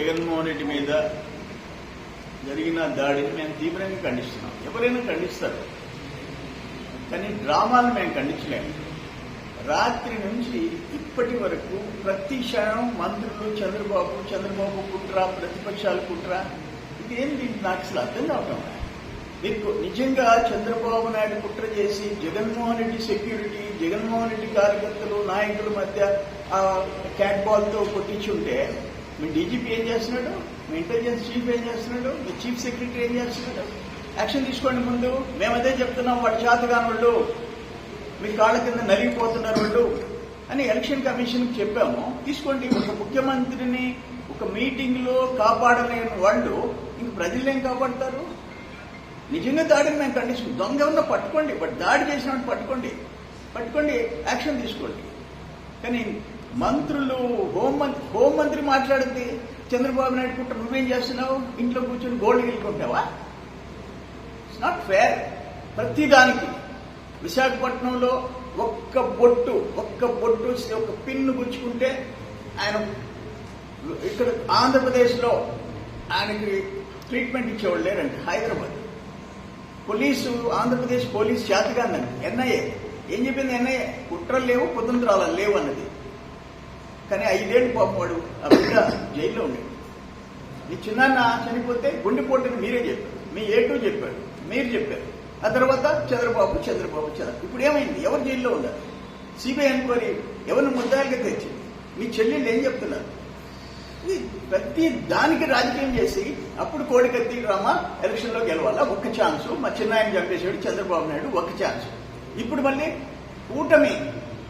జగన్మోహన్ రెడ్డి మీద జరిగిన దాడిని మేము తీవ్రంగా ఖండిస్తున్నాం. ఎవరైనా ఖండిస్తారు. కానీ డ్రామాలు మేము ఖండించలేము రాత్రి నుంచి ఇప్పటి వరకు ప్రతి క్షణం మంత్రులు చంద్రబాబు చంద్రబాబు కుట్ర ప్రతిపక్షాలు కుట్ర ఇది దీనికి నాకు అసలు అర్థం కావటం మీకు నిజంగా చంద్రబాబు నాయుడు కుట్ర చేసి జగన్మోహన్ రెడ్డి సెక్యూరిటీ జగన్మోహన్ రెడ్డి కార్యకర్తలు నాయకుల మధ్య ఆ క్యాట్ బాల్తో కొట్టించుంటే మీ డీజీపీ ఏం చేస్తున్నాడు? మీ ఇంటెలిజెన్స్ చీఫ్ ఏం చేస్తున్నాడు? మీ చీఫ్ సెక్రటరీ ఏం చేస్తున్నాడు? యాక్షన్ తీసుకోండి ముందు. మేము అదే చెప్తున్నాం వాడు చేతగాని వాళ్ళు మీ కాళ్ళ కింద నలిగిపోతున్నారు వాళ్ళు అని ఎలక్షన్ కమిషన్ చెప్పాము. తీసుకోండి ఒక ముఖ్యమంత్రిని ఒక మీటింగ్లో కాపాడలేని వాళ్ళు ఇంక ప్రజలు ఏం కాపాడతారు? నిజంగా దాడిని మేము ఖండిస్తాం దొంగ ఉన్న పట్టుకోండి బట్ దాడి చేసిన వాడిని పట్టుకోండి. పట్టుకోండి యాక్షన్ తీసుకోండి. కానీ మంత్రులు హోంమంత్రి హోంమంత్రి మాట్లాడింది చంద్రబాబు నాయుడు కుట్ర నువ్వేం చేస్తున్నావు? ఇంట్లో కూర్చొని గోల్డ్ గెలుకుంటావా ఇట్స్ నాట్ ఫేర్ ప్రతిదానికి విశాఖపట్నంలో ఒక్క బొట్టు ఒక్క బొట్టు ఒక పిన్ను గుచ్చుకుంటే ఆయన ఇక్కడ ఆంధ్రప్రదేశ్లో ఆయనకి ట్రీట్మెంట్ ఇచ్చేవాళ్ళు లేరండి హైదరాబాద్. పోలీసు ఆంధ్రప్రదేశ్ పోలీస్ జాతిగా ఉందండి ఎన్ఐఏ. ఏం చెప్పింది అన్నయ్య? కుట్రలు లేవు కుతంత్రాలు లేవు అన్నది. కానీ ఐదేళ్ళు పాపం వాడు ఆ బిడ్డ జైల్లో ఉండేది మీ చిన్నాన్న చనిపోతే గుండెపోటుని మీరే చెప్పారు. మీ ఏటూ చెప్పాడు మీరు చెప్పారు. ఆ తర్వాత చంద్రబాబు చంద్రబాబు చంద్ర ఇప్పుడు ఏమైంది? ఎవరు జైల్లో ఉన్నారు? సిబిఐ ఎంక్వైరీ ఎవరిని ముద్దాయిలుగా తెచ్చింది? మీ చెల్లెళ్ళు ఏం చెప్తున్నారు? ప్రతి దానికి రాజకీయం చేసి అప్పుడు కోడికత్తి డ్రామా ఎలక్షన్ గెలవాలా? ఒక్క ఛాన్స్. మా చిన్నాయన చంపేశాడు చంద్రబాబు నాయుడు ఒక్క ఛాన్స్. ఇప్పుడు మళ్ళీ కూటమి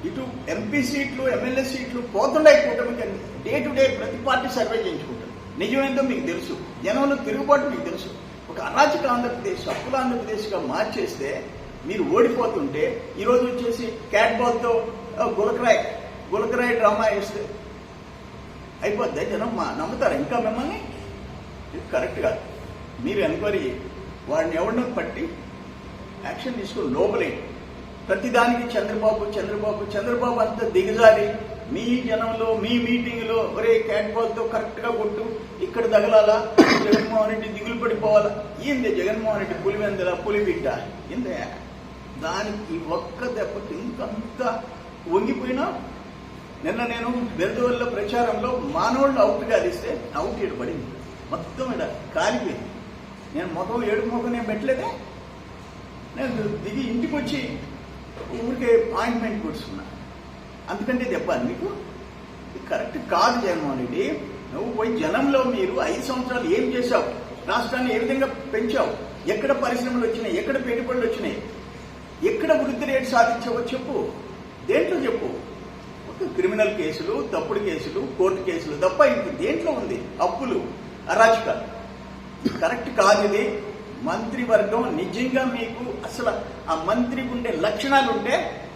ఇటు ఎంపీ సీట్లు ఎమ్మెల్యే సీట్లు పోతుండే కూటమికి డే టు డే ప్రతి పార్టీ సర్వే చేయించుకుంటారు నిజమేందో మీకు తెలుసు. జనంలో తిరుగుబాటు మీకు తెలుసు. ఒక అరాచక ఆంధ్రప్రదేశ్ అప్పుల ఆంధ్రప్రదేశ్గా మార్చేస్తే మీరు ఓడిపోతుంటే ఈరోజు వచ్చేసి క్యాట్ బాల్తో గులకరాయ్ గులకరాయ్ డ్రామా వేస్తే అయిపోద్ది? జనం మా నమ్ముతారు? ఇంకా మిమ్మల్ని? ఇది కరెక్ట్ కాదు. మీరు ఎంక్వైరీ వాడిని ఎవరినో పట్టి యాక్షన్ తీసుకుని లోపలేండి ప్రతిదానికి చంద్రబాబు చంద్రబాబు చంద్రబాబు అంత దిగజారి. మీ జనంలో మీ మీటింగ్లో ఒరే క్యాట్ బాల్తో కరెక్ట్గా కొట్టు ఇక్కడ తగలాలా జగన్మోహన్ రెడ్డి దిగులు పడిపోవాలా? ఏంది జగన్మోహన్ రెడ్డి పులివెందల పులిబిడ్డ? ఏందే? దానికి ఒక్క దెబ్బకి ఇంకంత వంగిపోయినా నిన్న నేను బెల్దవల్ల ప్రచారంలో మానవుళ్ళు అవుట్ గాలిస్తే అవుట్ ఏడు పడింది. మొత్తం ఇడ కాలిపోయింది. నేను మొత్తం ఏడు నేను పెట్టలేదే? నేను దిగి ఇంటికి వచ్చి ఊరికే ఆయింట్మెంట్ కూర్చున్నా అందుకంటే చెప్పాలి మీకు. కరెక్ట్ కాదు జగన్మోహన్ రెడ్డి నువ్వు పోయి జనంలో మీరు ఐదు సంవత్సరాలు ఏం చేశావు? రాష్ట్రాన్ని ఏ విధంగా పెంచావు? ఎక్కడ పరిశ్రమలు వచ్చినాయి? ఎక్కడ పెట్టుబడులు వచ్చినాయి? ఎక్కడ వృద్ధి రేటు సాధించావో చెప్పు. దేంట్లో చెప్పు. ఒక క్రిమినల్ కేసులు తప్పుడు కేసులు కోర్టు కేసులు తప్ప ఇంక దేంట్లో ఉంది? అప్పులు అరాచకాలు. కరెక్ట్ కాదు ఇది. మంత్రివర్గం నిజంగా మీకు అసలు ఆ మంత్రికి ఉండే లక్షణాలు ఉంటే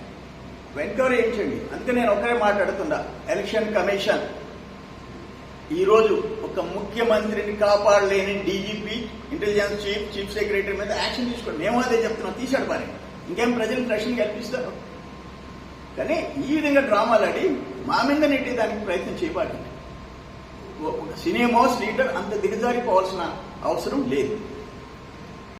ఎంక్వైరీ చేయించండి అందుకే నేను ఒకరే మాట్లాడుతున్నా. Election commission. ఈరోజు ఒక ముఖ్యమంత్రిని కాపాడలేని DGP intelligence chief chief secretary మీద యాక్షన్ తీసుకోండి. మేము అదే చెప్తున్నాం. తీశాడు పని ఇంకేం ప్రజలు ప్రశ్న కల్పిస్తారు? కానీ ఈ విధంగా డ్రామాలు ఆడి మా మీద నెట్టి దానికి ప్రయత్నం చేయబాకండి. ఒక సినిమా లీడర్ అంత దిగజారిపోవాల్సిన అవసరం లేదు.